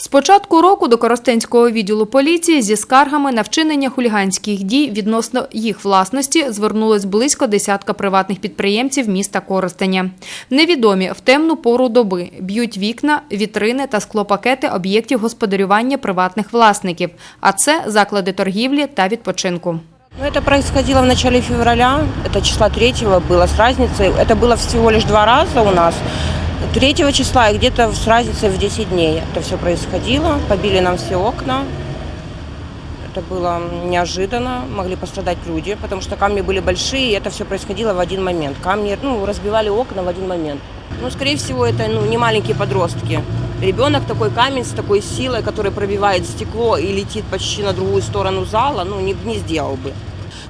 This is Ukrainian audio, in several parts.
З початку року до Коростенського відділу поліції зі скаргами на вчинення хуліганських дій відносно їх власності звернулось близько десятка приватних підприємців міста Коростеня. Невідомі в темну пору доби б'ють вікна, вітрини та склопакети об'єктів господарювання приватних власників, а це заклади торгівлі та відпочинку. Ну, это происходило в начале февраля, это числа 3 было с разницей. Это было всего лишь два раза у нас. 3 числа и где-то с разницей в 10 дней это все происходило. Побили нам все окна. Это было неожиданно, могли пострадать люди, потому что камни были большие, и это все происходило в один момент. Камни ну, разбивали окна в один момент. Ну, скорее всего, это ну, не маленькие подростки. Ребенок такой камень с такой силой, который пробивает стекло и летит почти на другую сторону зала, ну, не, не сделал бы.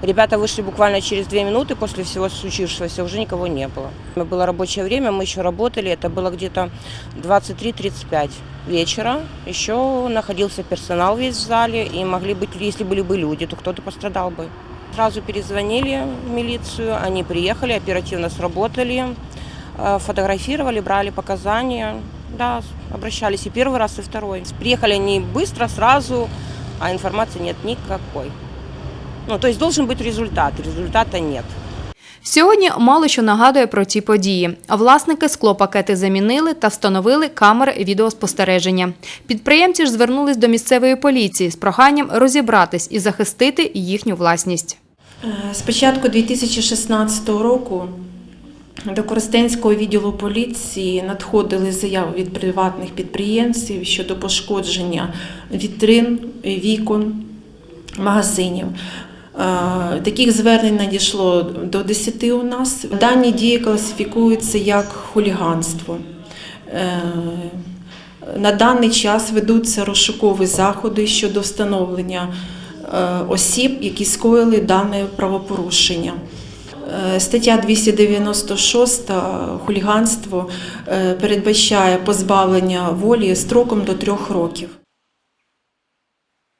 Ребята вышли буквально через две минуты после всего случившегося, уже никого не было. Было рабочее время, мы еще работали, это было где-то 23.35 вечера. Еще находился персонал весь в зале, и могли быть, если были бы люди, то кто-то пострадал бы. Сразу перезвонили в милицию, они приехали, оперативно сработали, э, фотографировали, брали показания. Да, обращались и первый раз, и второй. Приехали они быстро, сразу, а информации нет никакой. Ну, то есть должен быть результат, результата нет. Сьогодні мало що нагадує про ці події. Власники склопакети замінили та встановили камери відеоспостереження. Підприємці ж звернулись до місцевої поліції з проханням розібратись і захистити їхню власність. Е, З початку 2016 року до Коростенського відділу поліції надходили заяви від приватних підприємців щодо пошкодження вітрин, вікон, магазинів. Е, Таких звернень надійшло до 10 у нас. Дані дії класифікуються як хуліганство. Е, На даний час ведуться розшукові заходи щодо встановлення е, осіб, які скоїли дане правопорушення. Стаття 296 хуліганство передбачає позбавлення волі строком до трьох років.